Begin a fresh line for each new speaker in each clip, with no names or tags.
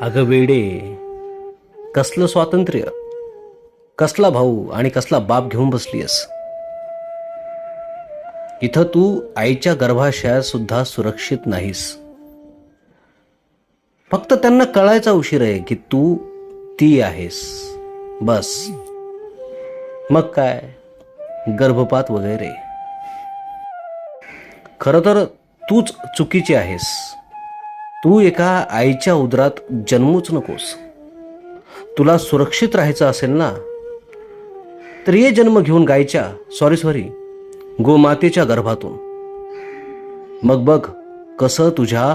अगं वेडे कसलं स्वातंत्र्य? कसला भाऊ आणि कसला बाप घेऊन बसलीयस? इथं तू आईच्या गर्भाशयात सुद्धा सुरक्षित नाहीस. फक्त त्यांना कळायचा उशीर आहे की तू ती आहेस. बस. मग काय? गर्भपात वगैरे. खरं तर तूच चुकीची आहेस. तू एका आईच्या उदरात जन्मूच नकोस. तुला सुरक्षित राहायचं असेल ना? तर ये जन्म घेऊन गायच्या सॉरी सॉरी गोमातेच्या गर्भातून. मग बघ कसं तुझ्या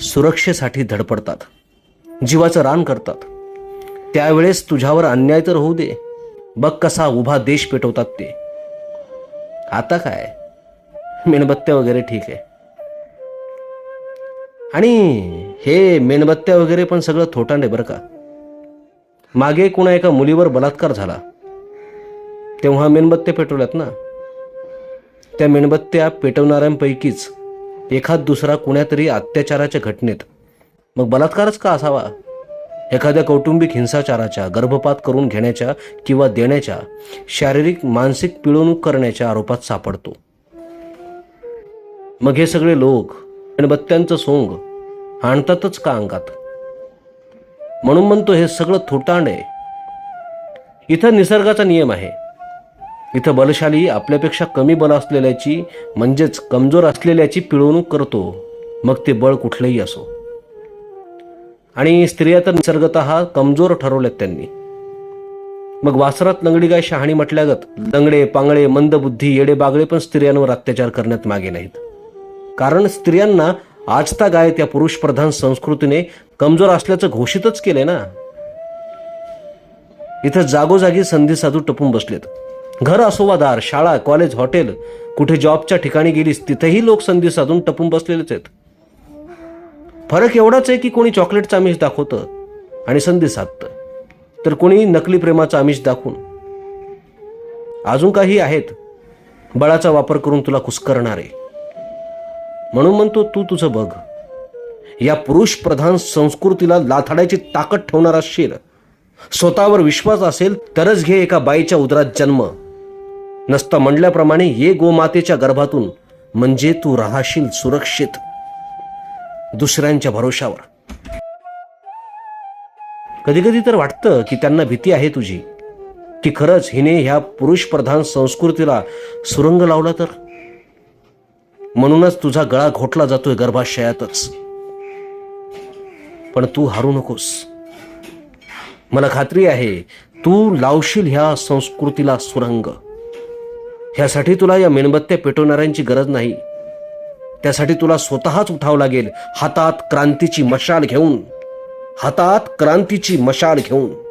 सुरक्षेसाठी धडपडतात. जीवाचं रान करतात. त्यावेळेस तुझ्यावर अन्याय तर होऊ दे. बघ कसा उभा देश पेटवतात ते. आता काय? मेणबत्त्या वगैरे ठीक आहे. आणि हे मेणबत्त्या वगैरे पण सगळं थोटांड आहे बरं का. मागे कुणा एका मुलीवर बलात्कार झाला. तेव्हा मेणबत्त्या पेटवल्यात ना. त्या मेणबत्त्या पेटवणाऱ्यांपैकीच एखाद दुसरा कुण्यातरी अत्याचाराच्या घटनेत. मग बलात्कारच का असावा? एखाद्या कौटुंबिक हिंसाचाराच्या गर्भपात करून घेण्याच्या किंवा देण्याच्या शारीरिक मानसिक पिळवणूक करण्याच्या आरोपात सापडतो. मग हे सगळे लोक मेणबत्त्यांचं सोंग आणतातच का अंगात? म्हणून म्हणतो हे सगळं थोटांड आहे. इथं निसर्गाचा नियम आहे. इथं बलशाली आपल्यापेक्षा कमी बल असलेल्याची म्हणजेच कमजोर असलेल्याची पिळवणूक करतो. मग ते बळ कुठलंही असो. आणि स्त्रिया तर निसर्गत कमजोर ठरवल्यात त्यांनी. मग वासरात लंगडी गाय शहाणी म्हटल्यागत लंगडे पांगळे मंदबुद्धी येडे बागळे पण स्त्रियांवर अत्याचार करण्यात मागे नाहीत. कारण स्त्रियांना आजता गाय त्या पुरुषप्रधान संस्कृतीने कमजोर असल्याचं घोषितच केलंय ना. इथं जागोजागी संधी साधू टपून बसलेत. घर असो वा दार शाळा कॉलेज हॉटेल कुठे जॉबच्या ठिकाणी गेलीस तिथेही लोक संधी साधून टपून बसलेलेच आहेत. फरक एवढाच आहे की कोणी चॉकलेटचं आमिष दाखवतं आणि संधी साधतं. तर कोणी नकली प्रेमाचं आमिष दाखवून. अजून काही आहेत. बळाचा वापर करून तुला कुस्करणारे. म्हणून म्हणतो तू तुझं बघ. या पुरुष प्रधान संस्कृतीला लाथाडायची ताकद ठेवणार असशील. स्वतःवर विश्वास असेल तरच घे एका बाईच्या उदरात जन्म. नसता म्हणल्याप्रमाणे ये गोमातेच्या गर्भातून. म्हणजे तू राहशील सुरक्षित. दुसऱ्यांच्या भरोशावर. कधी कधी तर वाटतं की त्यांना भीती आहे तुझी. की खरंच हिने ह्या पुरुष प्रधान संस्कृतीला सुरंग लावला तर? म्हणूनच तुझा गळा घोटला जातोय गर्भाशयातच. पण तू हारू नकोस. मला खात्री आहे तू लावशील ह्या संस्कृतीला सुरंग. ह्यासाठी तुला या मेणबत्त्या पेटवणाऱ्यांची गरज नाही. त्यासाठी तुला स्वतःच उठावं लागेल हातात क्रांतीची मशाल घेऊन. हातात क्रांतीची मशाल घेऊन.